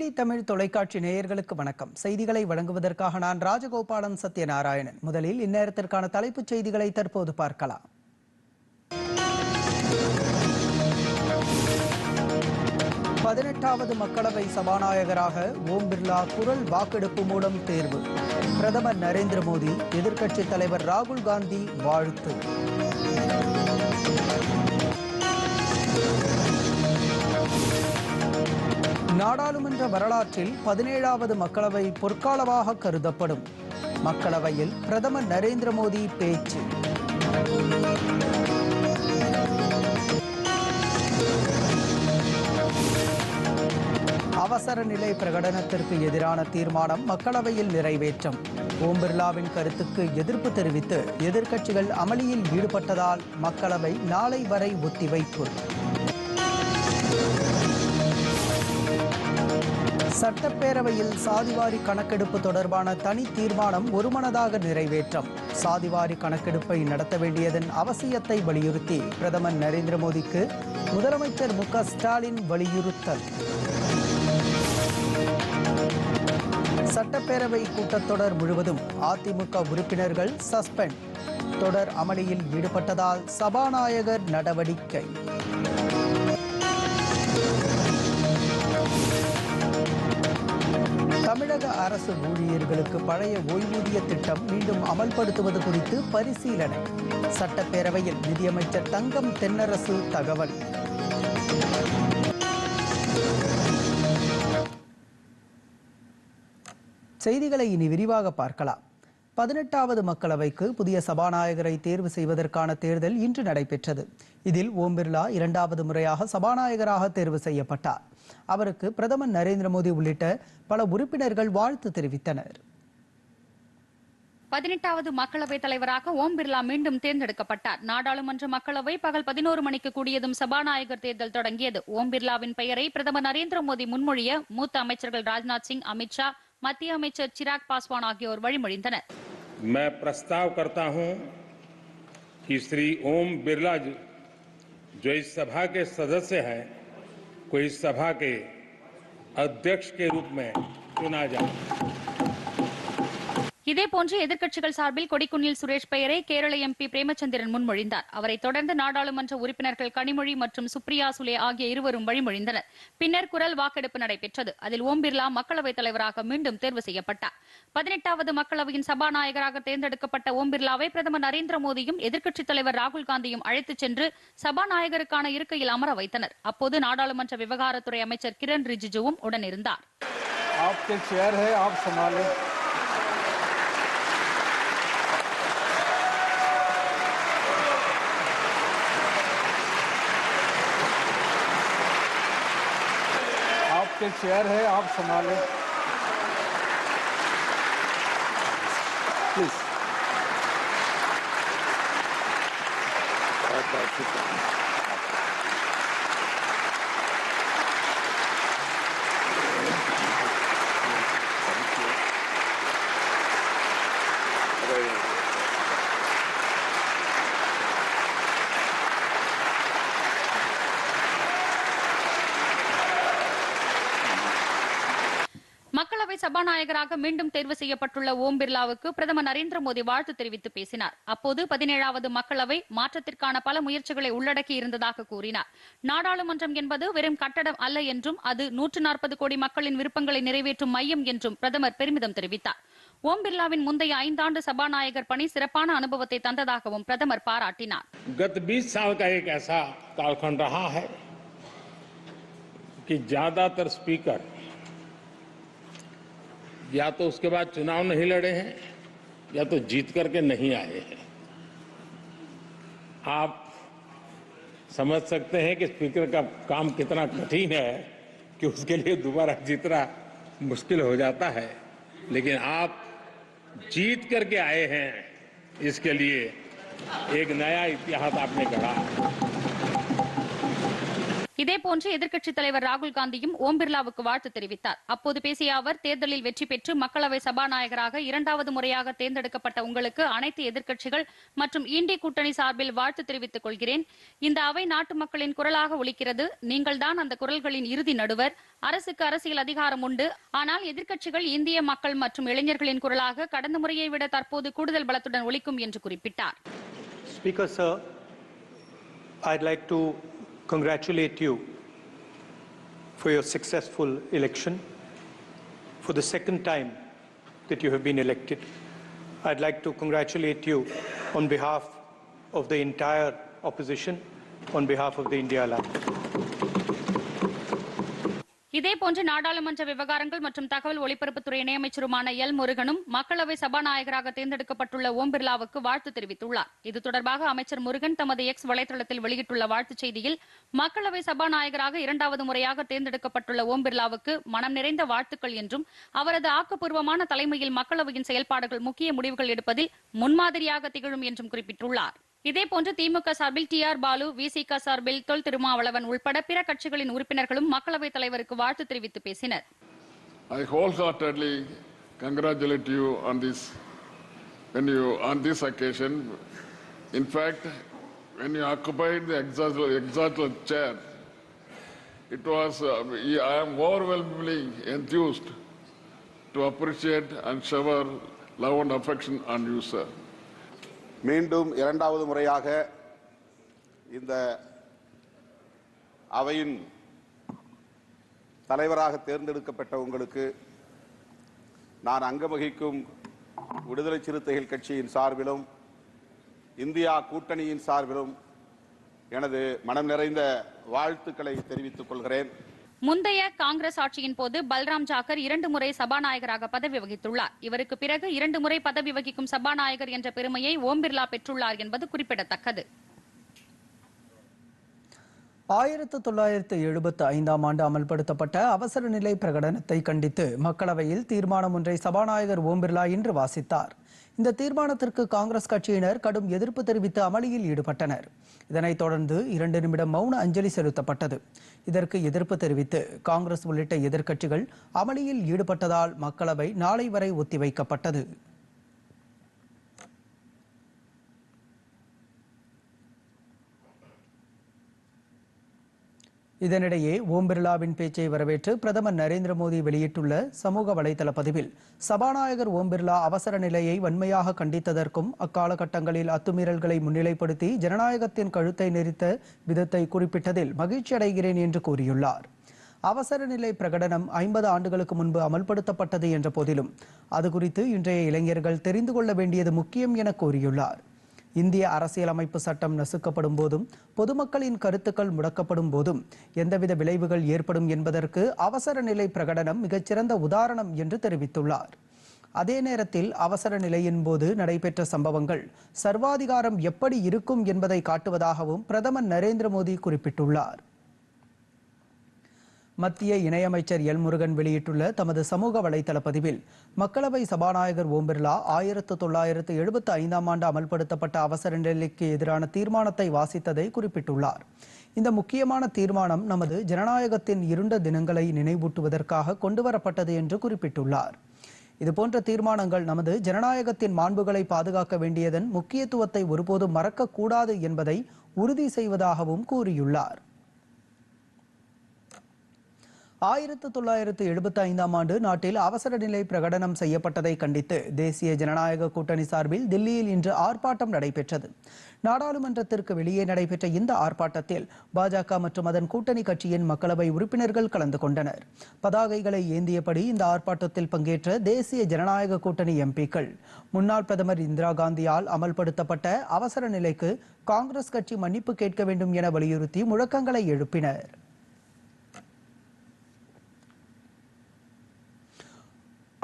DD Tamil தொலைக்காட்சி நேயர்களுக்கு வணக்கம். செய்திகளை வழங்குவதற்காக நான் ராஜகோபாலன் சத்யநாராயணன். முதலில் இந்நேரத்திற்கான தலைப்புச் செய்திகளை தற்போது பார்க்கலாம். பதினெட்டாவது மக்களவை சபாநாயகராக ஓம் பிர்லா குரல் வாக்கெடுப்பு மூலம் தேர்வு. பிரதமர் நரேந்திர மோடி எதிர்க்கட்சித் தலைவர் ராகுல் காந்தி வாழ்த்து. நாடாளுமன்ற வரலாற்றில் பதினேழாவது மக்களவை பொற்காலமாக கருதப்படும். மக்களவையில் பிரதமர் நரேந்திர மோடி பேச்சு. அவசர நிலை பிரகடனத்திற்கு எதிரான தீர்மானம் மக்களவையில் நிறைவேற்றம். ஓம் பிர்லாவின் கருத்துக்கு எதிர்ப்பு தெரிவித்து எதிர்க்கட்சிகள் அமளியில் ஈடுபட்டதால் மக்களவை நாளை வரை ஒத்திவைப்பு. சட்டப்பேரவையில் சாதிவாரி கணக்கெடுப்பு தொடர்பான தனி தீர்மானம் ஒருமனதாக நிறைவேற்றம். சாதிவாரி கணக்கெடுப்பை நடத்த வேண்டியதன் அவசியத்தை வலியுறுத்தி பிரதமர் நரேந்திர மோடிக்கு முதலமைச்சர் மு ஸ்டாலின் வலியுறுத்தல். சட்டப்பேரவை கூட்டத்தொடர் முழுவதும் அதிமுக உறுப்பினர்கள் சஸ்பெண்ட். தொடர் அமளியில் ஈடுபட்டதால் சபாநாயகர் நடவடிக்கை. தமிழக அரசு ஊழியர்களுக்கு பழைய ஓய்வூதிய திட்டம் மீண்டும் அமல்படுத்துவது குறித்து பரிசீலனை. சட்டப்பேரவையில் நிதியமைச்சர் தங்கம் தென்னரசு தகவல். செய்திகளை இனி விரிவாக பார்க்கலாம். பதினெட்டாவது மக்களவைக்கு புதிய சபாநாயகரை தேர்வு செய்வதற்கான தேர்தல் இன்று நடைபெற்றது. இதில் ஓம் பிர்லா இரண்டாவது முறையாக சபாநாயகராக தேர்வு செய்யப்பட்டார். அவருக்கு பிரதமர் நரேந்திர மோடி உள்ளிட்ட பல உறுப்பினர்கள் வாழ்த்து தெரிவித்தனர். பதினெட்டாவது மக்களவைத் தலைவராக ஓம் பிர்லா மீண்டும் தேர்ந்தெடுக்கப்பட்டார். நாடாளுமன்ற மக்களவை பகல் பதினோரு மணிக்கு கூடியதும் சபாநாயகர் தேர்தல் தொடங்கியது. ஓம் பிர்லாவின் பெயரை பிரதமர் நரேந்திர மோடி முன்மொழிய மூத்த அமைச்சர்கள் ராஜ்நாத் சிங் அமித்ஷா மத்திய அமைச்சர் சிராக் பாஸ்வான் ஆகியோர் வழிமொழிந்தனர் मैं प्रस्ताव करता हूं कि श्री ओम बिरला जी जो इस सभा के सदस्य हैं को इस सभा के अध्यक्ष के रूप में चुना जाए இதேபோன்று எதிர்க்கட்சிகள் சார்பில் கொடிக்குன்னில் சுரேஷ் பெயரை கேரள எம்பி பிரேமச்சந்திரன் முன்மொழிந்தார். அவரை தொடர்ந்து நாடாளுமன்ற உறுப்பினர்கள் கனிமொழி மற்றும் சுப்ரியா சுலே ஆகிய இருவரும் வழிமொழிந்தனர். பின்னர் குரல் வாக்கெடுப்பு நடைபெற்றது. அதில் ஓம் பிர்லா மக்களவைத் தலைவராக மீண்டும் தேர்வு செய்யப்பட்டார். பதினெட்டாவது மக்களவையின் சபாநாயகராக தேர்ந்தெடுக்கப்பட்ட ஓம் பிர்லாவை பிரதமர் நரேந்திர மோடியும் எதிர்க்கட்சித் தலைவர் ராகுல் காந்தியும் அழைத்துச் சென்று சபாநாயகருக்கான இருக்கையில் அமர வைத்தனர். அப்போது நாடாளுமன்ற விவகாரத்துறை அமைச்சர் கிரண் ரிஜிஜுவும் உடனிருந்தார். आपके चेयर है आप संभालें। प्लीज़ बहुत बहुत शुक्रिया। சபாநாயகராக மீண்டும் தேர்வு செய்யப்பட்டுள்ள ஓம் பிர்லாவுக்கு பிரதமர் நரேந்திர மோடி வாழ்த்து தெரிவித்து பேசினார் அப்போது பதினேழாவது மக்களவை மாற்றத்திற்கான பல முயற்சிகளை உள்ளடக்கி இருந்ததாக கூறினார் நாடாளுமன்றம் என்பது வெறும் கட்டடம் அல்ல என்றும் அது நூற்று நாற்பது கோடி மக்களின் விருப்பங்களை நிறைவேற்றும் மையம் என்றும் பிரதமர் பெருமிதம் தெரிவித்தார் ஓம் பிர்லாவின் முந்தைய ஐந்தாண்டு சபாநாயகர் பணி சிறப்பான அனுபவத்தை தந்ததாகவும் பிரதமர் பாராட்டினார் गत 20 साल का एक ऐसा कालखंड रहा है कि ज्यादातर स्पीकर या तो उसके बाद चुनाव नहीं लड़े हैं, या तो जीत करके नहीं आए हैं। आप समझ सकते हैं कि स्पीकर का काम कितना कठिन है कि उसके लिए दोबारा जीतना मुश्किल हो जाता है। लेकिन आप जीत करके आए हैं, इसके लिए एक नया इतिहास आपने गढ़ा। है இதேபோன்று எதிர்க்கட்சித் தலைவர் ராகுல் காந்தியும் ஓம் பிர்லாவுக்கு வாழ்த்து தெரிவித்தார். அப்போது பேசிய அவர் தேர்தலில் வெற்றி பெற்று மக்களவை சபாநாயகராக இரண்டாவது முறையாக தேர்ந்தெடுக்கப்பட்ட உங்களுக்கு அனைத்து எதிர்க்கட்சிகள் மற்றும் இண்டி கூட்டணி சார்பில் வாழ்த்து தெரிவித்துக் கொள்கிறேன். இந்த அவை நாட்டு மக்களின் குரலாக ஒலிக்கிறது. நீங்கள்தான் அந்த குரல்களின் இறுதி நடுவர். அரசுக்கு அரசியல் அதிகாரம் உண்டு. ஆனால் எதிர்க்கட்சிகள் இந்திய மக்கள் மற்றும் இளைஞர்களின் குரலாக கடந்த முறையை விட தற்போது கூடுதல் பலத்துடன் ஒலிக்கும் என்று குறிப்பிட்டார். Speaker, sir, I'd like to congratulate you for your successful election. For the second time that you have been elected, I'd like to congratulate you on behalf of the entire opposition, on behalf of the India Alliance. இதேபோன்று நாடாளுமன்ற விவகாரங்கள் மற்றும் தகவல் ஒலிபரப்புத்துறை இணையமைச்சருமான L முருகனும் மக்களவை சபாநாயகராக தேர்ந்தெடுக்கப்பட்டுள்ள ஓம் பிர்லாவுக்கு வாழ்த்து தெரிவித்துள்ளார். இது தொடர்பாக அமைச்சர் முருகன் தமது எக்ஸ் வலைதளத்தில் வெளியிட்டுள்ள வாழ்த்துச் செய்தியில் மக்களவை சபாநாயகராக இரண்டாவது முறையாக தேர்ந்தெடுக்கப்பட்டுள்ள ஓம் பிர்லாவுக்கு மனம் நிறைந்த வாழ்த்துக்கள் என்றும் அவரது ஆக்கப்பூர்வமான தலைமையில் மக்களவையின் செயல்பாடுகள் முக்கிய முடிவுகள் எடுப்பதில் முன்மாதிரியாக திகழும் என்றும் குறிப்பிட்டுள்ளார். இதேபோன்று திமுக சார்பில் டி ஆர் பாலு விசிக சார்பில் தொல் திருமாவளவன் உள்பட பிற கட்சிகளின் உறுப்பினர்களும் மக்களவைத் தலைவருக்கு வாழ்த்து தெரிவித்து பேசினர் I wholeheartedly congratulate you on this, when you, on this occasion. In fact, when you occupied the exalted, exalted chair, it was, uh, I am overwhelmingly enthused to appreciate and shower love and affection on you, sir. மீண்டும் இரண்டாவது முறையாக இந்த அவையின் தலைவராக தேர்ந்தெடுக்கப்பட்ட உங்களுக்கு நான் அங்கமகிக்கும் விடுதலை சிறுத்தைகள் கட்சியின் சார்பிலும் இந்தியா கூட்டணியின் சார்பிலும் எனது மனம் நிறைந்த வாழ்த்துக்களை தெரிவித்துக் கொள்கிறேன். முந்தைய காங்கிரஸ் ஆட்சியின் போது பல்ராம் ஜாக்கர் இரண்டு முறை சபாநாயகராக பதவி வகித்துள்ளார். இவருக்கு பிறகு இரண்டு முறை பதவி வகிக்கும் சபாநாயகர் என்ற பெருமையை ஓம் பிர்லா பெற்றுள்ளார் என்பது குறிப்பிடத்தக்கது. ஆயிரத்து தொள்ளாயிரத்து எழுபத்து ஐந்தாம் ஆண்டு அமல்படுத்தப்பட்ட அவசர நிலை பிரகடனத்தை கண்டித்து மக்களவையில் தீர்மானம் ஒன்றை சபாநாயகர் ஓம் பிர்லா இன்று வாசித்தார். இந்த தீர்மானத்திற்கு காங்கிரஸ் கட்சியினர் கடும் எதிர்ப்பு தெரிவித்து அமளியில் ஈடுபட்டனர். இதனைத் தொடர்ந்து இரண்டு நிமிடம் மௌன அஞ்சலி செலுத்தப்பட்டது. இதற்கு எதிர்ப்பு தெரிவித்து காங்கிரஸ் உள்ளிட்ட எதிர்க்கட்சிகள் அமளியில் ஈடுபட்டதால் மக்களவை நாளை வரை ஒத்திவைக்கப்பட்டது. இதனிடையே ஓம் பிர்லாவின் பேச்சை வரவேற்று பிரதமர் நரேந்திர மோடி வெளியிட்டுள்ள சமூக வலைதள பதிவில் சபாநாயகர் ஓம் பிர்லா அவசர நிலையை வன்மையாக கண்டித்ததற்கும் அக்காலகட்டங்களில் அத்துமீறல்களை முன்னிலைப்படுத்தி ஜனநாயகத்தின் கழுத்தை நெரித்த விதத்தை குறிப்பிட்டதில் மகிழ்ச்சி அடைகிறேன் என்று கூறியுள்ளார். அவசர நிலை பிரகடனம் ஐம்பது ஆண்டுகளுக்கு முன்பு அமல்படுத்தப்பட்டது என்ற போதிலும் அது குறித்து இன்றைய இளைஞர்கள் தெரிந்து கொள்ள வேண்டியது முக்கியம் என கூறியுள்ளார். இந்திய அரசியலமைப்பு சட்டம் நசுக்கப்படும் போதும் பொதுமக்களின் கருத்துக்கள் முடக்கப்படும் போதும் எந்தவித விளைவுகள் ஏற்படும் என்பதற்கு அவசர நிலை பிரகடனம் மிகச்சிறந்த உதாரணம் என்று தெரிவித்துள்ளார். அதே நேரத்தில் அவசர நிலையின் போது நடைபெற்ற சம்பவங்கள் சர்வாதிகாரம் எப்படி இருக்கும் என்பதை காட்டுவதாகவும் பிரதமர் நரேந்திர மோடி குறிப்பிட்டுள்ளார். மத்திய இணையமைச்சர் எல் முருகன் வெளியிட்டுள்ள தமது சமூக வலைதள பதிவில் மக்களவை சபாநாயகர் ஓம் பிர்லா ஆயிரத்து தொள்ளாயிரத்து எழுபத்து ஐந்தாம் ஆண்டு அமல்படுத்தப்பட்ட அவசர நிலைக்கு எதிரான தீர்மானத்தை வாசித்ததை குறிப்பிட்டுள்ளார். இந்த முக்கியமான தீர்மானம் நமது ஜனநாயகத்தின் இருண்ட தினங்களை நினைவூட்டுவதற்காக கொண்டுவரப்பட்டது என்று குறிப்பிட்டுள்ளார். இதுபோன்ற தீர்மானங்கள் நமது ஜனநாயகத்தின் மாண்புகளை பாதுகாக்க வேண்டியதன் முக்கியத்துவத்தை ஒருபோதும் மறக்கக்கூடாது என்பதை உறுதி செய்வதாகவும் கூறியுள்ளார். ஆயிரத்து தொள்ளாயிரத்து எழுபத்தி ஐந்தாம் ஆண்டு நாட்டில் அவசர நிலை பிரகடனம் செய்யப்பட்டதை கண்டித்து தேசிய ஜனநாயக கூட்டணி சார்பில் தில்லியில் இன்று ஆர்ப்பாட்டம் நடைபெற்றது. நாடாளுமன்றத்திற்கு வெளியே நடைபெற்ற இந்த ஆர்ப்பாட்டத்தில் பாஜக மற்றும் அதன் கூட்டணி கட்சியின் மக்களவை உறுப்பினர்கள் கலந்து கொண்டனர். பதாகைகளை ஏந்தியபடி இந்த ஆர்ப்பாட்டத்தில் பங்கேற்ற தேசிய ஜனநாயக கூட்டணி எம்பிக்கள் முன்னாள் பிரதமர் இந்திரா காந்தியால் அமல்படுத்தப்பட்ட அவசர நிலைக்கு காங்கிரஸ் கட்சி மன்னிப்பு கேட்க வேண்டும் என வலியுறுத்தி முழக்கங்களை எழுப்பினர்.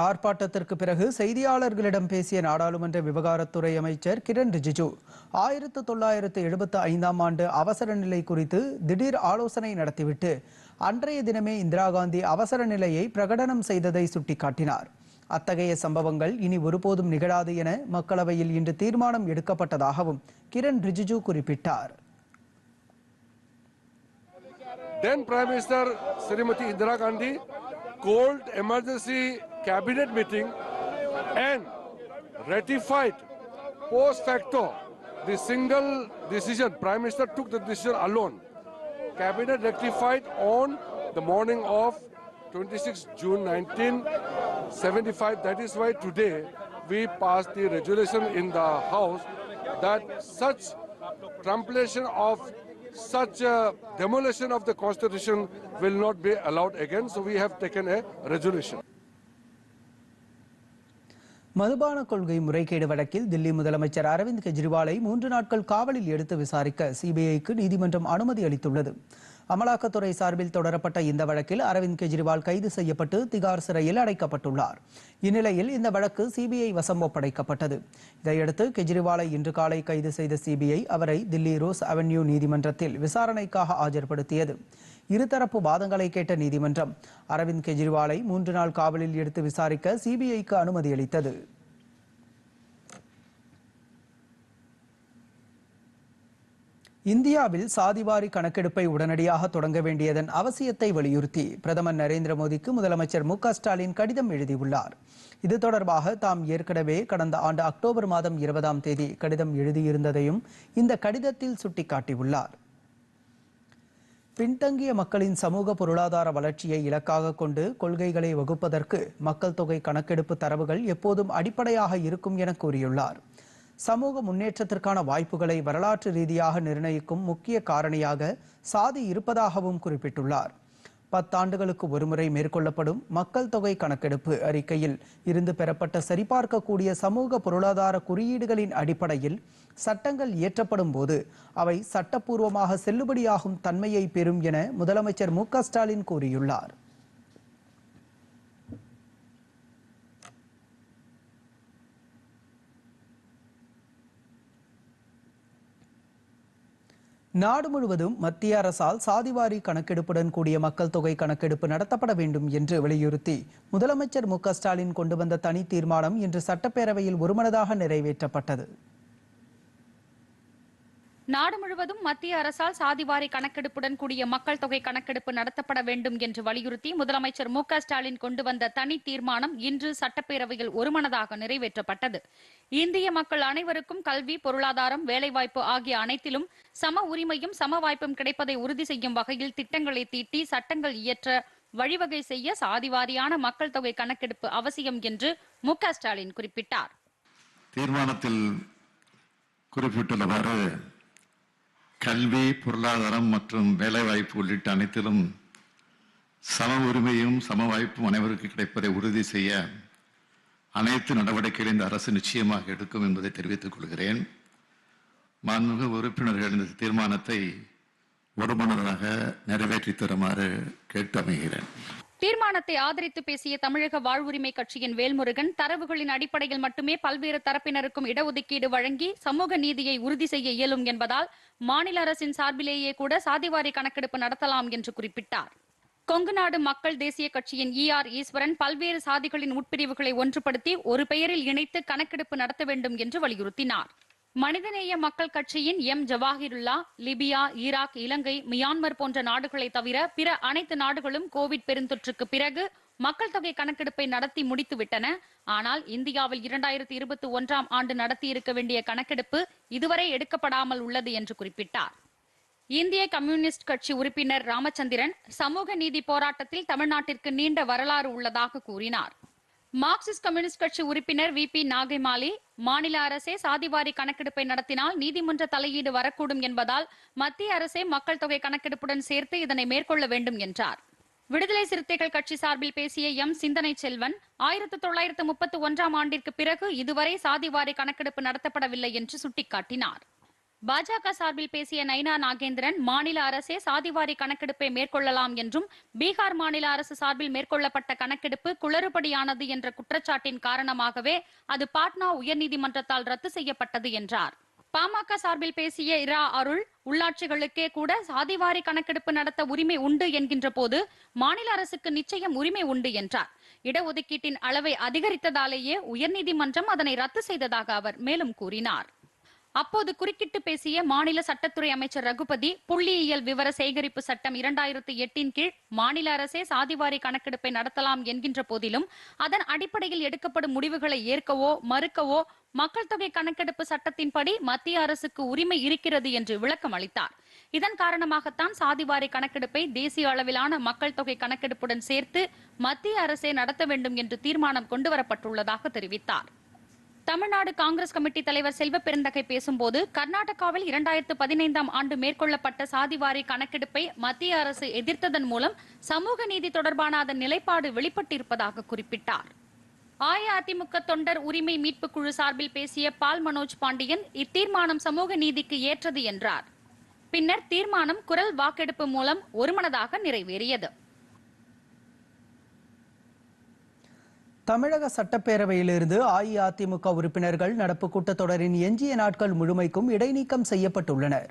ஆர்ப்பாட்டத்திற்கு பிறகு செய்தியாளர்களிடம் பேசிய நாடாளுமன்ற விவகாரத்துறை அமைச்சர் கிரண் ரிஜிஜு ஆயிரத்து தொள்ளாயிரத்து எழுபத்து ஐந்தாம் ஆண்டு அவசர நிலை குறித்து திடீர் ஆலோசனை நடத்திவிட்டு அன்றைய தினமே இந்திரா காந்தி அவசர நிலையை பிரகடனம் செய்ததை சுட்டிக்காட்டினார். அத்தகைய சம்பவங்கள் இனி ஒருபோதும் நிகழாது என மக்களவையில் இன்று தீர்மானம் எடுக்கப்பட்டதாகவும் கிரண் ரிஜிஜு குறிப்பிட்டார். Then Prime Minister Srimati Indira Gandhi called emergency cabinet meeting and ratified post facto the single decision. Prime Minister took the decision alone. Cabinet rectified on the morning of 26 June 1975. That is why today we passed the resolution in the House that such trumpulation of such a demolition of the constitution will not be allowed again. So we have taken a resolution. மதுபான கொள்கை முறைகேடு வழக்கில் தில்லி முதலமைச்சர் அரவிந்த் கெஜ்ரிவாலை மூன்று நாட்கள் காவலில் எடுத்து விசாரிக்க சிபிஐக்கு நீதிமன்றம் அனுமதி அளித்துள்ளது. அமலாக்கத்துறை சார்பில் தொடரப்பட்ட இந்த வழக்கில் அரவிந்த் கெஜ்ரிவால் கைது செய்யப்பட்டு திகார் சிறையில் அடைக்கப்பட்டுள்ளார். இந்நிலையில் இந்த வழக்கு சிபிஐ வசம் ஒப்படைக்கப்பட்டது. இதையடுத்து கெஜ்ரிவாலை இன்று காலை கைது செய்த சிபிஐ அவரை தில்லி ரோஸ் அவென்யூ நீதிமன்றத்தில் விசாரணைக்காக ஆஜர்படுத்தியது. இருதரப்பு வாதங்களை கேட்ட நீதிமன்றம் அரவிந்த் கெஜ்ரிவாலை மூன்று நாள் காவலில் எடுத்து விசாரிக்க சிபிஐக்கு அனுமதி இந்தியாவில் சாதிவாரி கணக்கெடுப்பை உடனடியாக தொடங்க வேண்டியதன் அவசியத்தை வலியுறுத்தி பிரதமர் நரேந்திர மோடிக்கு முதலமைச்சர் மு க ஸ்டாலின் கடிதம் எழுதியுள்ளார். இது தொடர்பாக தாம் ஏற்கனவே கடந்த ஆண்டு அக்டோபர் மாதம் இருபதாம் தேதி கடிதம் எழுதியிருந்ததையும் இந்த கடிதத்தில் சுட்டிக்காட்டியுள்ளார். பின்தங்கிய மக்களின் சமூக பொருளாதார வளர்ச்சியை இலக்காக கொண்டு கொள்கைகளை வகுப்பதற்கு மக்கள் தொகை கணக்கெடுப்பு தரவுகள் எப்போதும் அடிப்படையாக இருக்கும் என கூறியுள்ளார். சமூக முன்னேற்றத்திற்கான வாய்ப்புகளை வரலாற்று ரீதியாக நிர்ணயிக்கும் முக்கிய காரணியாக சாதி இருப்பதாகவும் குறிப்பிட்டுள்ளார். பத்தாண்டுகளுக்கு ஒருமுறை மேற்கொள்ளப்படும் மக்கள் தொகை கணக்கெடுப்பு அறிக்கையில் இருந்து பெறப்பட்ட சரிபார்க்கக்கூடிய சமூக பொருளாதார குறியீடுகளின் அடிப்படையில் சட்டங்கள் இயற்றப்படும் போது அவை சட்டப்பூர்வமாக செல்லுபடியாகும் தன்மையை பெறும் என முதலமைச்சர் மு ஸ்டாலின் கூறியுள்ளார். நாடு முழுவதும் மத்திய அரசால் சாதிவாரி கணக்கெடுப்புடன் கூடிய மக்கள் தொகை கணக்கெடுப்பு நடத்தப்பட வேண்டும் என்று வலியுறுத்தி முதலமைச்சர் மு ஸ்டாலின் கொண்டு வந்த தனி தீர்மானம் இன்று சட்டப்பேரவையில் ஒருமனதாக நிறைவேற்றப்பட்டது. நாடு முழுவதும் மத்திய அரசால் சாதிவாரி கணக்கெடுப்புடன் கூடிய மக்கள் தொகை கணக்கெடுப்பு நடத்தப்பட வேண்டும் என்று வலியுறுத்தி முதலமைச்சர் மு ஸ்டாலின் கொண்டு வந்த தனி தீர்மானம் இன்று சட்டப்பேரவையில் ஒருமனதாக நிறைவேற்றப்பட்டது. இந்திய மக்கள் அனைவருக்கும் கல்வி பொருளாதாரம் வேலைவாய்ப்பு ஆகிய அனைத்திலும் சம உரிமையும் சம வாய்ப்பும் கிடைப்பதை உறுதி செய்யும் வகையில் திட்டங்களை தீட்டி சட்டங்கள் இயற்ற வழிவகை செய்ய சாதிவாரியான மக்கள் தொகை கணக்கெடுப்பு அவசியம் என்று மு ஸ்டாலின் குறிப்பிட்டார். தீர்மானத்தில் குறிப்பிட்டுள்ளவாறு கல்வி பொருளாதாரம் மற்றும் வேலைவாய்ப்பு உள்ளிட்ட அனைத்திலும் சம உரிமையும் சம வாய்ப்பும் அனைவருக்கு கிடைப்பதை உறுதி செய்ய அனைத்து நடவடிக்கைகளை இந்த அரசு நிச்சயமாக எடுக்கும் என்பதை தெரிவித்துக் கொள்கிறேன். மாண்புமிகு உறுப்பினர்கள் இந்த தீர்மானத்தை ஒருமனதாக நிறைவேற்றி தருமாறு கேட்டு அமைகிறேன். தீர்மானத்தை ஆதரித்து பேசிய தமிழக வாழ்வுரிமை கட்சியின் வேல்முருகன் தரவுகளின் அடிப்படையில் மட்டுமே பல்வேறு தரப்பினருக்கும் இடஒதுக்கீடு வழங்கி சமூக நீதியை உறுதி செய்ய இயலும் என்பதால் மாநில அரசின் சார்பிலேயே கூட சாதிவாரி கணக்கெடுப்பு நடத்தலாம் என்று குறிப்பிட்டார். கொங்குநாடு மக்கள் தேசிய கட்சியின் இ ஆர் ஈஸ்வரன் பல்வேறு சாதிகளின் உட்பிரிவுகளை ஒன்றுபடுத்தி ஒரு பெயரில் இணைத்து கணக்கெடுப்பு நடத்த வேண்டும் என்று வலியுறுத்தினார். மனிதநேய மக்கள் கட்சியின் M. Jawahirullah Libya Iraq Ilangai Myanmar போன்ற நாடுகளை தவிர பிற அனைத்து நாடுகளும் கோவிட் பெருந்தொற்றுக்கு பிறகு மக்கள் தொகை கணக்கெடுப்பை நடத்தி முடித்துவிட்டன. ஆனால் இந்தியாவில் இரண்டாயிரத்தி இருபத்தி ஒன்றாம் ஆண்டு நடத்தியிருக்க வேண்டிய கணக்கெடுப்பு இதுவரை எடுக்கப்படாமல் உள்ளது என்று குறிப்பிட்டார். இந்திய கம்யூனிஸ்ட் கட்சி உறுப்பினர் ராமச்சந்திரன் சமூக நீதி போராட்டத்தில் தமிழ்நாட்டிற்கு நீண்ட வரலாறு உள்ளதாக கூறினார். மார்க்சிஸ்ட் கம்யூனிஸ்ட் கட்சி உறுப்பினர் வி பி நாகைமாலி மாநில அரசே சாதிவாரி கணக்கெடுப்பை நடத்தினால் நீதிமன்ற தலையீடு வரக்கூடும் என்பதால் மத்திய அரசே மக்கள் தொகை கணக்கெடுப்புடன் சேர்த்து இதனை மேற்கொள்ள வேண்டும் என்றார். விடுதலை சிறுத்தைகள் கட்சி சார்பில் பேசிய எம். சிந்தனை செல்வன் ஆயிரத்து தொள்ளாயிரத்து முப்பத்தி ஒன்றாம் ஆண்டிற்கு பிறகு இதுவரை சாதிவாரி கணக்கெடுப்பு நடத்தப்படவில்லை என்று சுட்டிக்காட்டினார். பாஜக சார்பில் பேசிய நைனா நாகேந்திரன் மாநில அரசே சாதிவாரி கணக்கெடுப்பை மேற்கொள்ளலாம் என்றும் பீகார் மாநில அரசு சார்பில் மேற்கொள்ளப்பட்ட கணக்கெடுப்பு குளறுபடியானது என்ற குற்றச்சாட்டின் காரணமாகவே அது பாட்னா உயர்நீதிமன்றத்தால் ரத்து செய்யப்பட்டது என்றார். பாமக சார்பில் பேசிய இரா அருள் உள்ளாட்சிகளுக்கே கூட சாதிவாரி கணக்கெடுப்பு நடத்த உரிமை உண்டு என்கின்ற போது மாநில அரசுக்கு நிச்சயம் உரிமை உண்டு என்றார். இடஒதுக்கீட்டின் அளவை அதிகரித்ததாலேயே உயர்நீதிமன்றம் அதனை ரத்து செய்ததாக அவர் மேலும் கூறினார். அப்போது குறுக்கிட்டு பேசிய மாநில சட்டத்துறை அமைச்சர் ரகுபதி புள்ளியியல் விவர சேகரிப்பு சட்டம் இரண்டாயிரத்தி எட்டின் கீழ் மாநில அரசே சாதிவாரி கணக்கெடுப்பை நடத்தலாம் என்கின்ற போதிலும் அதன் அடிப்படையில் எடுக்கப்படும் முடிவுகளை ஏற்கவோ மறுக்கவோ மக்கள் தொகை கணக்கெடுப்பு சட்டத்தின்படி மத்திய அரசுக்கு உரிமை இருக்கிறது என்று விளக்கம் அளித்தார். இதன் காரணமாகத்தான் சாதிவாரி கணக்கெடுப்பை தேசிய அளவிலான மக்கள் தொகை கணக்கெடுப்புடன் சேர்த்து மத்திய அரசே நடத்த வேண்டும் என்று தீர்மானம் கொண்டுவரப்பட்டுள்ளதாக தெரிவித்தார். தமிழ்நாடு காங்கிரஸ் கமிட்டி தலைவர் செல்வ பெருந்தகை பேசும்போது கர்நாடகாவில் இரண்டாயிரத்து பதினைந்தாம் ஆண்டு மேற்கொள்ளப்பட்ட சாதிவாரி கணக்கெடுப்பை மத்திய அரசு எதிர்த்ததன் மூலம் சமூக நீதி தொடர்பான அதன் நிலைப்பாடு வெளிப்பட்டிருப்பதாக குறிப்பிட்டார். அஇஅதிமுக தொண்டர் உரிமை மீட்பு குழு சார்பில் பேசிய பால் மனோஜ் பாண்டியன் இத்தீர்மானம் சமூக நீதிக்கு ஏற்றது என்றார். பின்னர் தீர்மானம் குரல் வாக்கெடுப்பு மூலம் ஒருமனதாக நிறைவேறியது. தமிழக சட்டப்பேரவையிலிருந்து அஇஅதிமுக உறுப்பினர்கள் நடப்பு கூட்டத்தொடரின் எஞ்சிய நாட்கள் முழுமைக்கும் இடைநீக்கம் செய்யப்பட்டுள்ளனர்.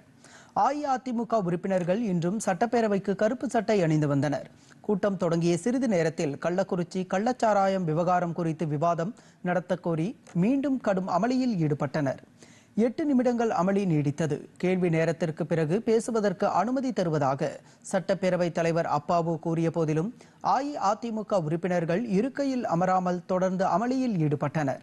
அஇஅதிமுக உறுப்பினர்கள் இன்றும் சட்டப்பேரவைக்கு கருப்பு சட்டை அணிந்து வந்தனர். கூட்டம் தொடங்கிய சிறிது நேரத்தில் கள்ளக்குறிச்சி கள்ளச்சாராயம் விவகாரம் குறித்து விவாதம் நடத்தக்கோரி மீண்டும் கடும் அமளியில் ஈடுபட்டனர். எட்டு நிமிடங்கள் அமளி நீடித்தது. கேள்வி நேரத்திற்கு பிறகு பேசுவதற்கு அனுமதி தருவதாக சட்டப்பேரவைத் தலைவர் அப்பாவு கூறிய போதிலும் அஇஅதிமுக உறுப்பினர்கள் இருக்கையில் அமராமல் தொடர்ந்து அமளியில் ஈடுபட்டனர்.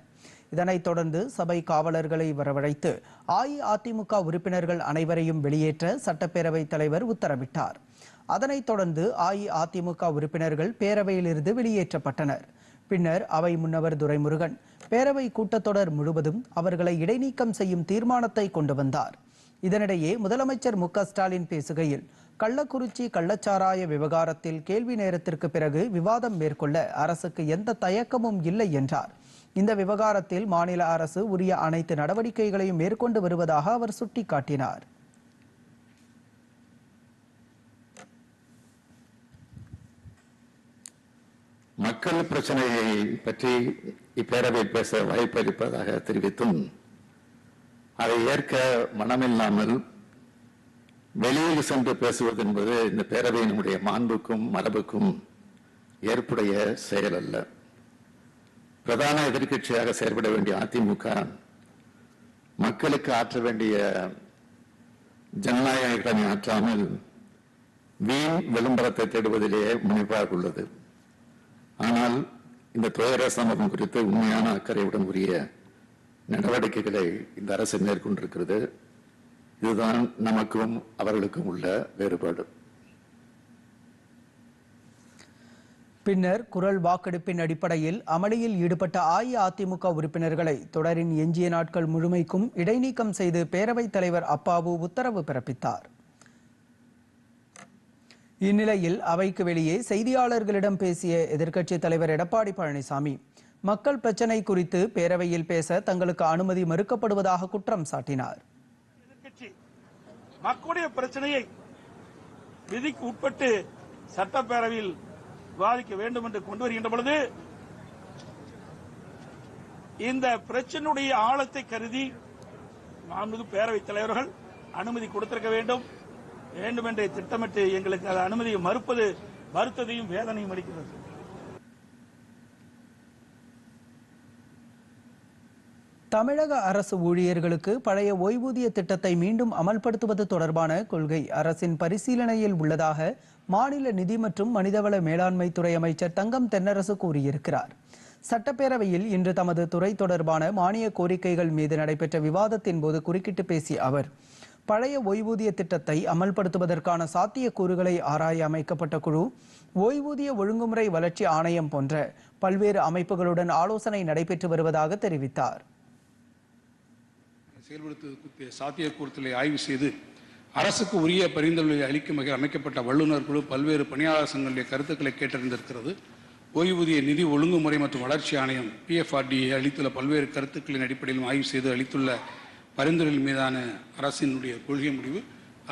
இதனைத் தொடர்ந்து சபை காவலர்களை வரவழைத்து அஇஅதிமுக உறுப்பினர்கள் அனைவரையும் வெளியேற்ற சட்டப்பேரவைத் தலைவர் உத்தரவிட்டார். அதனைத் தொடர்ந்து அஇஅதிமுக உறுப்பினர்கள் பேரவையிலிருந்து வெளியேற்றப்பட்டனர். பின்னர் அவை முன்னவர் துரைமுருகன். பேரவை கூட்டத்தொடர் முழுவதும் அவர்களை இடைநீக்கம் செய்யும் தீர்மானத்தை கொண்டு வந்தார். இதனிடையே முதலமைச்சர் மு ஸ்டாலின் பேசுகையில் கள்ளக்குறிச்சி கள்ளச்சாராய விவகாரத்தில் கேள்வி நேரத்திற்கு பிறகு விவாதம் மேற்கொள்ள அரசுக்கு எந்த தயக்கமும் இல்லை என்றார். இந்த விவகாரத்தில் மாநில அரசு உரிய அனைத்து நடவடிக்கைகளையும் மேற்கொண்டு வருவதாக அவர் சுட்டிக்காட்டினார். மக்கள் பிரச்சனையை பற்றி இப்பேரவை பேச வாய்ப்பளிப்பதாக தெரிவித்தும் அதை ஏற்க மனமில்லாமல் வெளியில் சென்று பேசுவது என்பது இந்த பேரவையினுடைய மாண்புக்கும் மரபுக்கும் ஏற்புடைய செயல் அல்ல. பிரதான எதிர்க்கட்சியாக செயல்பட வேண்டிய அதிமுக மக்களுக்கு ஆற்ற வேண்டிய ஜனநாயக கடனை ஆற்றாமல் வீண் விளம்பரத்தை தேடுவதிலேயே முனைப்பாக உள்ளது. ஆனால் இந்த துயர சமூகம் குறித்து உண்மையான அக்கறையுடன் உரிய நடவடிக்கைகளை இந்த அரசு மேற்கொண்டிருக்கிறது. இதுதான் நமக்கும் அவர்களுக்கும் உள்ள வேறுபாடு. பின்னர் குரல் வாக்கெடுப்பின் அடிப்படையில் அமளியில் ஈடுபட்ட அஇஅதிமுக உறுப்பினர்களை தொடரின் எஞ்சிய நாட்கள் முழுமைக்கும் இடைநீக்கம் செய்து பேரவைத் தலைவர் அப்பாவு உத்தரவு பிறப்பித்தார். இந்நிலையில் அவைக்கு வெளியே செய்தியாளர்களிடம் பேசிய எதிர்க்கட்சித் தலைவர் எடப்பாடி பழனிசாமி மக்கள் பிரச்சினை குறித்து பேரவையில் பேச தங்களுக்கு அனுமதி மறுக்கப்படுவதாக குற்றம் சாட்டினார். மக்களுடைய பிரச்சனையை விதிக்கு உட்பட்டு சட்டப்பேரவையில் விவாதிக்க வேண்டும் என்று கொண்டு வருகின்ற பொழுது இந்த பிரச்சனையுடைய ஆழத்தை கருதி மாண்புமிகு பேரவைத் தலைவர்கள் அனுமதி கொடுத்திருக்க வேண்டும். வேண்டும் என்று திட்டமிட்டு எங்களுக்கு அந்த அனுமதியை மறுப்பது வருத்ததையும் வேதனையும் அளிக்கிறது. தமிழக அரசு ஊழியர்களுக்கு பழைய ஓய்வூதிய திட்டத்தை மீண்டும் அமல்படுத்துவது தொடர்பான கொள்கை அரசின் பரிசீலனையில் உள்ளதாக மாநில நிதி மற்றும் மனிதவள மேலாண்மை துறை அமைச்சர் தங்கம் தென்னரசு கூறியிருக்கிறார். சட்டப்பேரவையில் இன்று தமது துறை தொடர்பான மானிய கோரிக்கைகள் மீது நடைபெற்ற விவாதத்தின் போது குறுக்கிட்டு பேசிய அவர் பழைய ஓய்வூதிய திட்டத்தை அமல்படுத்துவதற்கான சாத்தியக்கூறுகளை ஆராய அமைக்கப்பட்ட குழு ஓய்வூதிய ஒழுங்குமுறை வளர்ச்சி ஆணையம் போன்ற பல்வேறு அமைப்புகளுடன் ஆலோசனை நடைபெற்று வருவதாக தெரிவித்தார். செயல்படுத்துவதற்கு குறித்த சாத்தியக்கூறுகளை ஆய்வு செய்து அரசுக்கு உரிய பரிந்துரைகளை அளிக்கும் வகையில் அமைக்கப்பட்ட வல்லுநர் குழு பல்வேறு பணியாளர் சங்கங்களுடைய கருத்துக்களை கேட்டறிந்திருக்கிறது. ஓய்வூதிய நிதி ஒழுங்குமுறை மற்றும் வளர்ச்சி ஆணையம் பிஎஃப்ஆர்டிஏ அளித்துள்ள பல்வேறு கருத்துக்களின் அடிப்படையிலும் ஆய்வு செய்து அளித்துள்ள பரிந்துரைகள் மீதான அரசினுடைய கொள்கை முடிவு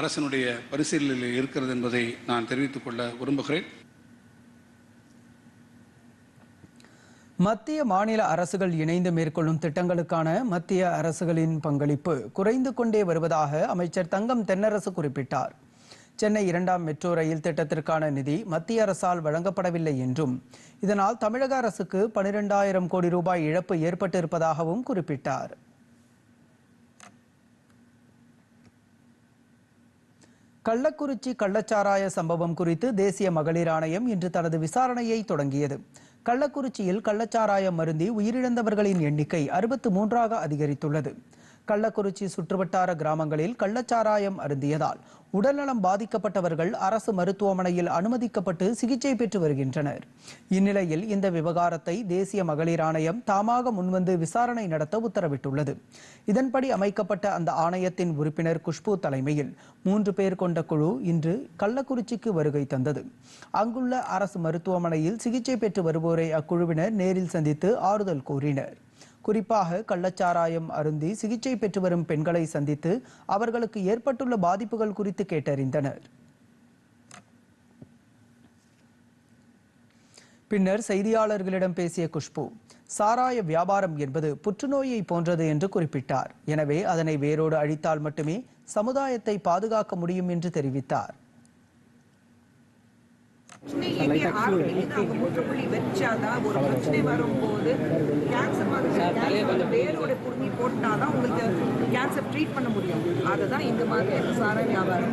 அரசினுடைய பரிசீலனையில் இருக்கிறது என்பதை நான் தெரிவித்துக் கொள்ள விரும்புகிறேன். மத்திய மாநில அரசுகள் இணைந்து மேற்கொள்ளும் திட்டங்களுக்கான மத்திய அரசுகளின் பங்களிப்பு குறைந்து கொண்டே வருவதாக அமைச்சர் தங்கம் தென்னரசு குறிப்பிட்டார். சென்னை இரண்டாம் மெட்ரோ ரயில் திட்டத்திற்கான நிதி மத்திய அரசால் வழங்கப்படவில்லை என்றும் இதனால் தமிழக அரசுக்கு பனிரெண்டாயிரம் கோடி ரூபாய் இழப்பு ஏற்பட்டிருப்பதாகவும் குறிப்பிட்டார். கள்ளக்குறிச்சி கள்ளச்சாராய சம்பவம் குறித்து தேசிய மகளிர் ஆணையம் இன்று தனது விசாரணையை தொடங்கியது. கள்ளக்குறிச்சியில் கள்ளச்சாராயம் மருந்தி உயிரிழந்தவர்களின் எண்ணிக்கை அறுபத்து மூன்றாக அதிகரித்துள்ளது. கள்ளக்குறிச்சி சுற்றுவட்டார கிராமங்களில் கள்ளச்சாராயம் அருந்தியதால் உடல்நலம் பாதிக்கப்பட்டவர்கள் அரசு மருத்துவமனையில் அனுமதிக்கப்பட்டு சிகிச்சை பெற்று வருகின்றனர். இந்நிலையில் இந்த விவகாரத்தை தேசிய மகளிர் ஆணையம் தாமாக முன்வந்து விசாரணை நடத்த உத்தரவிட்டுள்ளது. இதன்படி அமைக்கப்பட்ட அந்த ஆணையத்தின் உறுப்பினர் குஷ்பு தலைமையில் மூன்று பேர் கொண்ட குழு இன்று கள்ளக்குறிச்சிக்கு வருகை தந்தது. அங்குள்ள அரசு மருத்துவமனையில் சிகிச்சை பெற்று வருவோரை அக்குழுவினர் நேரில் சந்தித்து ஆறுதல் கூறினர். குறிப்பாக கள்ளச்சாராயம் அருந்தி சிகிச்சை பெற்று வரும் பெண்களை சந்தித்து அவர்களுக்கு ஏற்பட்டுள்ள பாதிப்புகள் குறித்து கேட்டறிந்தனர். பின்னர் செய்தியாளர்களிடம் பேசிய குஷ்பு சாராய வியாபாரம் என்பது புற்றுநோயை போன்றது என்று குறிப்பிட்டார். எனவே அதனை வேரோடு அழித்தால் மட்டுமே சமுதாயத்தை பாதுகாக்க முடியும் என்று தெரிவித்தார். பிரச்சனையுமே ஆரம்பிக்குது அவங்க முற்றுப்புள்ளி வச்சாதான் ஒரு பிரச்சனை வரும்போது கேன்சர் மாதிரி கேன்சர் வேரோட புடுங்கி போட்டாதான் உங்களுக்கு கேன்சர் ட்ரீட் பண்ண முடியும். அதுதான் இந்த மாதிரி சார வியாபாரம்.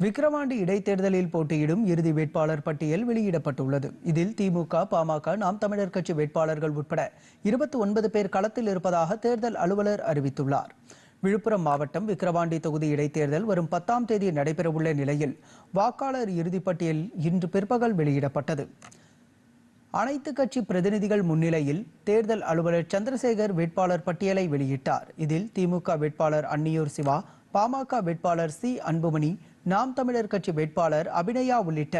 விக்கிரவாண்டி இடைத்தேர்தலில் போட்டியிடும் இறுதி வேட்பாளர் பட்டியல் வெளியிடப்பட்டுள்ளது. இதில் திமுக பாமக நாம் தமிழர் கட்சி வேட்பாளர்கள் உட்பட இருபத்தி ஒன்பது பேர் களத்தில் இருப்பதாக தேர்தல் அலுவலர் அறிவித்துள்ளார். விழுப்புரம் மாவட்டம் விக்கிரவாண்டி தொகுதி இடைத்தேர்தல் வரும் பத்தாம் தேதி நடைபெறவுள்ள நிலையில் வாக்காளர் இறுதிப்பட்டியல் இன்று பிற்பகல் வெளியிடப்பட்டது. அனைத்து கட்சி பிரதிநிதிகள் முன்னிலையில் தேர்தல் அலுவலர் சந்திரசேகர் வேட்பாளர் பட்டியலை வெளியிட்டார். இதில் திமுக வேட்பாளர் அன்னியூர் சிவா பாமக வேட்பாளர் சி அன்புமணி நாம் தமிழர் கட்சி வேட்பாளர் அபிநயா உள்ளிட்ட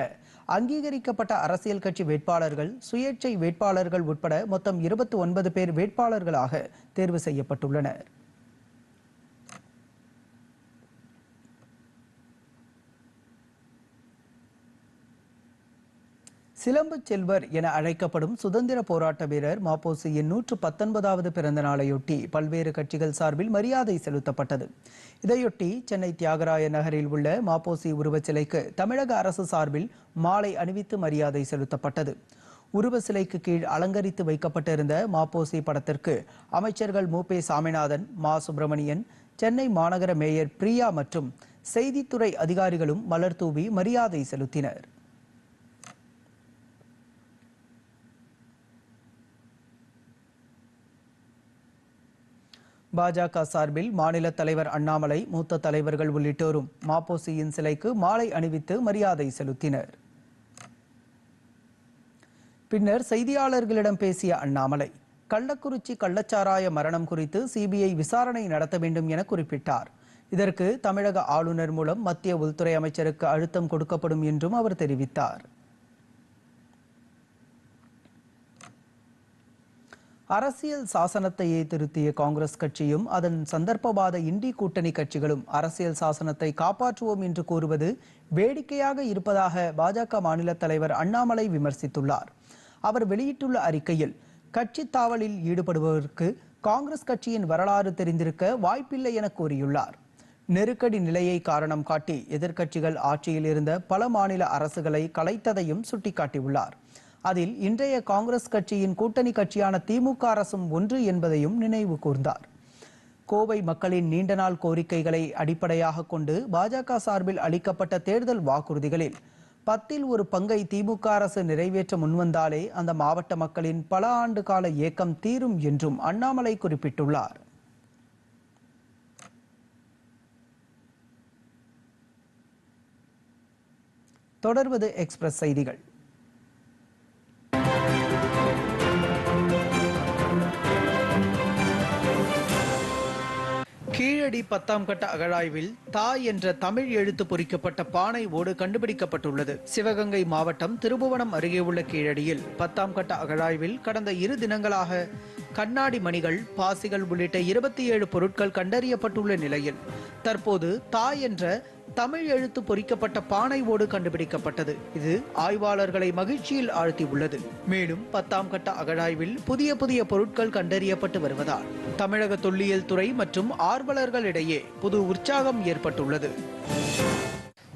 அங்கீகரிக்கப்பட்ட அரசியல் கட்சி வேட்பாளர்கள் சுயேட்சை வேட்பாளர்கள் உட்பட மொத்தம் இருபத்தி ஒன்பது பேர் வேட்பாளர்களாக தேர்வு செய்யப்பட்டுள்ளனர். சிலம்பு செல்வர் என அழைக்கப்படும் சுதந்திர போராட்ட வீரர் மாப்போசியின் நூற்று பத்தொன்பதாவது பிறந்த நாளையொட்டி பல்வேறு கட்சிகள் சார்பில் மரியாதை செலுத்தப்பட்டது. இதையொட்டி சென்னை தியாகராய நகரில் உள்ள மாப்போசி உருவச் சிலைக்கு தமிழக அரசு சார்பில் மாலை அணிவித்து மரியாதை செலுத்தப்பட்டது. உருவ சிலைக்கு கீழ் அலங்கரித்து வைக்கப்பட்டிருந்த மாப்போசி படத்திற்கு அமைச்சர்கள் மு. பே. சாமிநாதன் மா. சுப்பிரமணியன் சென்னை மாநகர மேயர் பிரியா மற்றும் செய்தித்துறை அதிகாரிகளும் மலர் தூவி மரியாதை செலுத்தினர். பாஜக சார்பில் மாநில தலைவர் அண்ணாமலை மூத்த தலைவர்கள் உள்ளிட்டோரும் மாப்போசியின் சிலைக்கு மாலை அணிவித்து மரியாதை செலுத்தினர். பின்னர் செய்தியாளர்களிடம் பேசிய அண்ணாமலை கள்ளக்குறிச்சி கள்ளச்சாராய மரணம் குறித்து சிபிஐ விசாரணை நடத்த வேண்டும் என குறிப்பிட்டார். இதற்கு தமிழக ஆளுநர் மூலம் மத்திய உள்துறை அமைச்சருக்கு அழுத்தம் கொடுக்கப்படும் என்றும் அவர் தெரிவித்தார். அரசியல் சாசனத்தையே திருத்திய காங்கிரஸ் கட்சியும் அதன் சந்தர்ப்பவாத இண்டி கூட்டணி கட்சிகளும் அரசியல் சாசனத்தை காப்பாற்றுவோம் என்று கூறுவது வேடிக்கையாக இருப்பதாக பாஜக மாநில தலைவர் அண்ணாமலை விமர்சித்துள்ளார். அவர் வெளியிட்டுள்ள அறிக்கையில் கட்சி தாவலில் ஈடுபடுபவருக்கு காங்கிரஸ் கட்சியின் வரலாறு தெரிந்திருக்க வாய்ப்பில்லை என கூறியுள்ளார். நெருக்கடி நிலையை காரணம் காட்டி எதிர்க்கட்சிகள் ஆட்சியில் இருந்த பல மாநில அரசுகளை கலைத்ததையும் சுட்டிக்காட்டியுள்ளார். அதில் இன்றைய காங்கிரஸ் கட்சியின் கூட்டணி கட்சியான திமுக அரசும் ஒன்று என்பதையும் நினைவு கூர்ந்தார். கோவை மக்களின் நீண்ட நாள் கோரிக்கைகளை அடிப்படையாக கொண்டு பாஜக சார்பில் அளிக்கப்பட்ட தேர்தல் வாக்குறுதிகளில் பத்தில் ஒரு பங்கை திமுக அரசு நிறைவேற்ற முன்வந்தாலே அந்த மாவட்ட மக்களின் பல ஆண்டு கால ஏக்கம் தீரும் என்றும் அண்ணாமலை குறிப்பிட்டுள்ளார். தொடர்வது எக்ஸ்பிரஸ் செய்திகள். கீழடி பத்தாம் கட்ட அகழாய்வில் தாய் என்ற தமிழ் எழுத்து பொறிக்கப்பட்ட பானை ஓடு கண்டுபிடிக்கப்பட்டுள்ளது. சிவகங்கை மாவட்டம் திருபுவனம் அருகே உள்ள கீழடியில் பத்தாம் கட்ட அகழாய்வில் கடந்த இரு தினங்களாக கண்ணாடி மணிகள் பாசிகள் உள்ளிட்ட இருபத்தி ஏழு பொருட்கள் கண்டறியப்பட்டுள்ள நிலையில் தற்போது தாய் என்ற தமிழ் எழுத்து பொறிக்கப்பட்ட பானை ஓடு கண்டுபிடிக்கப்பட்டது. இது ஆய்வாளர்களை மகிழ்ச்சியில் ஆழ்த்தியுள்ளது. மேலும் பத்தாம் கட்ட அகழாய்வில் புதிய புதிய பொருட்கள் கண்டறியப்பட்டு வருவதால் தமிழக தொல்லியல் துறை மற்றும் ஆர்வலர்களிடையே புது உற்சாகம் ஏற்பட்டுள்ளது.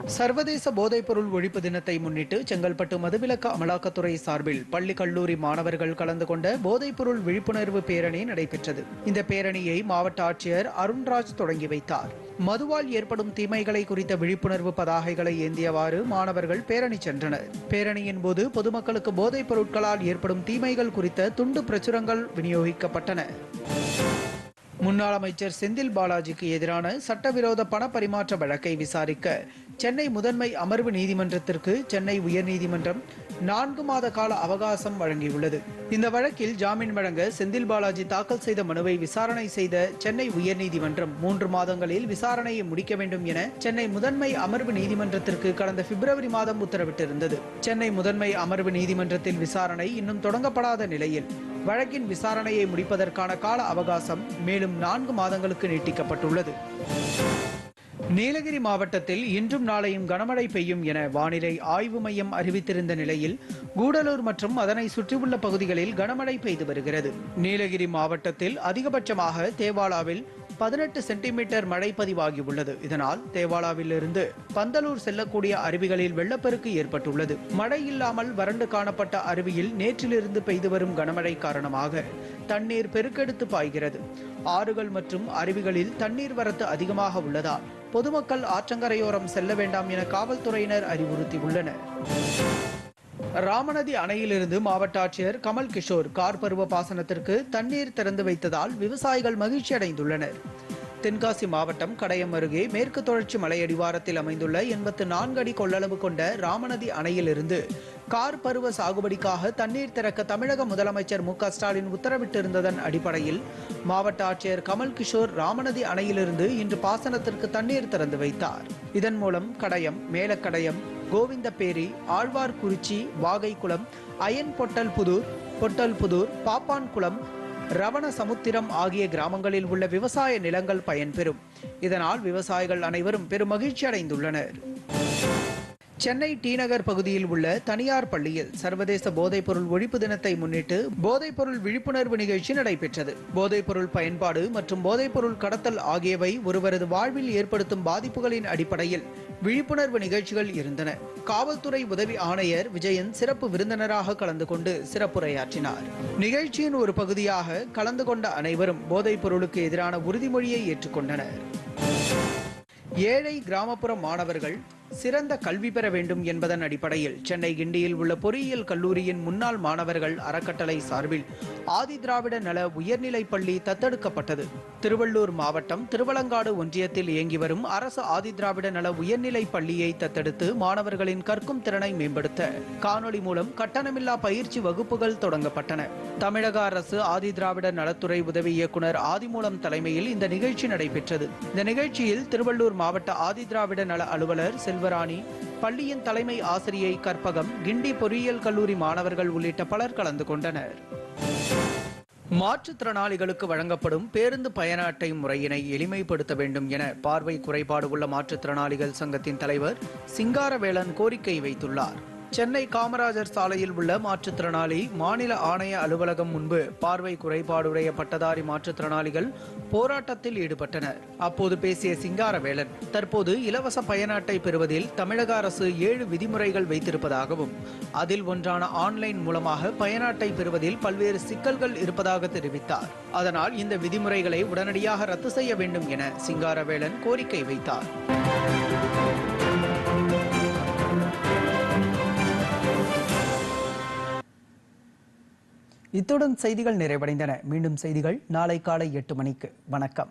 சர்வதேச போதைப்பொருள் ஒழிப்பு தினத்தை முன்னிட்டு செங்கல்பட்டு மதுவிலக்கு அமலாக்கத்துறை சார்பில் பள்ளி கல்லூரி மாணவர்கள் கலந்து கொண்ட போதைப்பொருள் விழிப்புணர்வு பேரணி நடைபெற்றது. இந்த பேரணியை மாவட்ட ஆட்சியர் அருண்ராஜ் தொடங்கி வைத்தார். மதுவால் ஏற்படும் தீமைகளை குறித்த விழிப்புணர்வு பதாகைகளை ஏந்தியவாறு மாணவர்கள் பேரணி சென்றனர். பேரணியின் போது பொதுமக்களுக்கு போதைப் பொருட்களால் ஏற்படும் தீமைகள் குறித்த துண்டு பிரசுரங்கள் விநியோகிக்கப்பட்டன. முன்னாள் அமைச்சர் செந்தில் பாலாஜிக்கு எதிரான சட்டவிரோத பண பரிமாற்ற வழக்கை விசாரிக்க சென்னை முதன்மை அமர்வு நீதிமன்றத்திற்கு சென்னை உயர்நீதிமன்றம் நான்கு மாத கால அவகாசம் வழங்கியுள்ளது. இந்த வழக்கில் ஜாமீன் வழங்க செந்தில் பாலாஜி தாக்கல் செய்த மனுவை விசாரணை செய்த சென்னை உயர்நீதிமன்றம் மூன்று மாதங்களில் விசாரணையை முடிக்க வேண்டும் என சென்னை முதன்மை அமர்வு நீதிமன்றத்திற்கு கடந்த பிப்ரவரி மாதம் உத்தரவிட்டிருந்தது. சென்னை முதன்மை அமர்வு நீதிமன்றத்தில் விசாரணை இன்னும் தொடங்கப்படாத நிலையில் வழக்கின் விசாரணையை முடிப்பதற்கான கால அவகாசம் மேலும் நான்கு மாதங்களுக்கு நீட்டிக்கப்பட்டுள்ளது. நீலகிரி மாவட்டத்தில் இன்றும் நாளையும் கனமழை பெய்யும் என வானிலை ஆய்வு மையம் அறிவித்திருந்த நிலையில் கூடலூர் மற்றும் அதனை சுற்றியுள்ள பகுதிகளில் கனமழை பெய்து வருகிறது. நீலகிரி மாவட்டத்தில் அதிகபட்சமாக தேவாலாவில் பதினெட்டு சென்டிமீட்டர் மழை பதிவாகியுள்ளது. இதனால் தேவாலாவிலிருந்து பந்தலூர் செல்லக்கூடிய அருவிகளில் வெள்ளப்பெருக்கு ஏற்பட்டுள்ளது. மழை இல்லாமல் வறண்டு காணப்பட்ட அருவியில் நேற்றிலிருந்து பெய்து வரும் கனமழை காரணமாக தண்ணீர் பெருக்கெடுத்து பாய்கிறது. ஆறுகள் மற்றும் அருவிகளில் தண்ணீர் வரத்து அதிகமாக உள்ளதால் பொதுமக்கள் ஆற்றங்கரையோரம் செல்ல வேண்டாம் என காவல்துறையினர் அறிவுறுத்தியுள்ளனர். ராமநதி அணையிலிருந்து மாவட்ட ஆட்சியர் கமல் கிஷோர் கார் பருவ பாசனத்திற்கு தண்ணீர் திறந்து வைத்ததால் விவசாயிகள் மகிழ்ச்சி அடைந்துள்ளனர். தென்காசி மாவட்டம் கடையம் அருகே மேற்கு தொடர்ச்சி மலை அடிவாரத்தில் அமைந்துள்ள எண்பத்து நான்கு அடி கொள்ளளவு கொண்ட ராமநதி அணையிலிருந்து கார் பருவ சாகுபடிக்காக தண்ணீர் திறக்க தமிழக முதலமைச்சர் மு ஸ்டாலின் உத்தரவிட்டிருந்ததன் அடிப்படையில் மாவட்ட ஆட்சியர் கமல் கிஷோர் ராமநதி அணையிலிருந்து இன்று பாசனத்திற்கு தண்ணீர் திறந்து வைத்தார். இதன் மூலம் கடையம் மேலக்கடையம் கோவிந்தப்பேரி ஆழ்வார்குறிச்சி வாகைக்குளம் அயன் பொட்டல் புதூர் பொட்டல் புதூர் பாப்பான்குளம் ரவண சமுத்திரம் ஆகிய கிராமங்களில் உள்ள விவசாய நிலங்கள் பயன்பெறும். இதனால் விவசாயிகள் அனைவரும் பெரும் மகிழ்ச்சி அடைந்துள்ளனர் சென்னை டிநகர் பகுதியில் உள்ள தனியார் பள்ளியில் சர்வதேச போதைப்பொருள் ஒழிப்பு தினத்தை முன்னிட்டு போதைப்பொருள் விழிப்புணர்வு நிகழ்ச்சி நடைபெற்றது. போதைப்பொருள் பயன்பாடு மற்றும் போதைப்பொருள் கடத்தல் ஆகியவை ஒருவரது வாழ்வில் ஏற்படுத்தும் பாதிப்புகளின் அடிப்படையில் விழிப்புணர்வு நிகழ்ச்சிகள் இருந்தன. காவல்துறை உதவி ஆணையர் விஜயன் சிறப்பு விருந்தினராக கலந்து கொண்டு சிறப்புரையாற்றினார். நிகழ்ச்சியின் ஒரு பகுதியாக கலந்து கொண்ட அனைவரும் போதைப் பொருளுக்கு எதிரான உறுதிமொழியை ஏற்றுக்கொண்டனர். ஏழை கிராமப்புற மாணவர்கள் சிறந்த கல்வி பெற வேண்டும் என்பதன் அடிப்படையில் சென்னை கிண்டியில் உள்ள பொறியியல் கல்லூரியின் முன்னாள் மாணவர்கள் அறக்கட்டளை சார்பில் ஆதி திராவிட நல உயர்நிலைப் பள்ளி தத்தெடுக்கப்பட்டது. திருவள்ளூர் மாவட்டம் திருவலங்காடு ஒன்றியத்தில் இயங்கி வரும் அரசு ஆதி திராவிட நல உயர்நிலைப் பள்ளியை தத்தெடுத்து மாணவர்களின் கற்கும் திறனை மேம்படுத்த காணொளி மூலம் கட்டணமில்லா பயிற்சி வகுப்புகள் தொடங்கப்பட்டன. தமிழக அரசு ஆதி திராவிட நலத்துறை உதவி இயக்குநர் ஆதிமூலம் தலைமையில் இந்த நிகழ்ச்சி நடைபெற்றது. இந்த நிகழ்ச்சியில் திருவள்ளூர் மாவட்ட ஆதி திராவிட நல அலுவலர் செல்வராணி பள்ளியின் தலைமை ஆசிரியை கற்பகம் கிண்டி பொறியியல் கல்லூரி மாணவர்கள் உள்ளிட்ட பலர் கலந்து கொண்டனர். மாற்றுத்திறனாளிகளுக்கு வழங்கப்படும் பேருந்து பயண அட்டை முறையினை எளிமைப்படுத்த வேண்டும் என பார்வை குறைபாடு உள்ள மாற்றுத்திறனாளிகள் சங்கத்தின் தலைவர் சிங்காரவேலன் கோரிக்கை வைத்துள்ளார். சென்னை காமராஜர் சாலையில் உள்ள மாற்றுத்திறனாளி மாநில ஆணைய அலுவலகம் முன்பு பார்வை குறைபாடுடைய பட்டதாரி மாற்றுத்திறனாளிகள் போராட்டத்தில் ஈடுபட்டனர். அப்போது பேசிய சிங்காரவேலன் தற்போது இலவச பயண அட்டை பெறுவதில் தமிழக அரசு ஏழு விதிமுறைகள் வைத்திருப்பதாகவும் அதில் ஒன்றான ஆன்லைன் மூலமாக பயண அட்டை பெறுவதில் பல்வேறு சிக்கல்கள் இருப்பதாக தெரிவித்தார். அதனால் இந்த விதிமுறைகளை உடனடியாக ரத்து செய்ய வேண்டும் என சிங்காரவேலன் கோரிக்கை வைத்தார். இத்துடன் செய்திகள் நிறைவடைந்தன. மீண்டும் செய்திகள் நாளை காலை எட்டு மணிக்கு. வணக்கம்.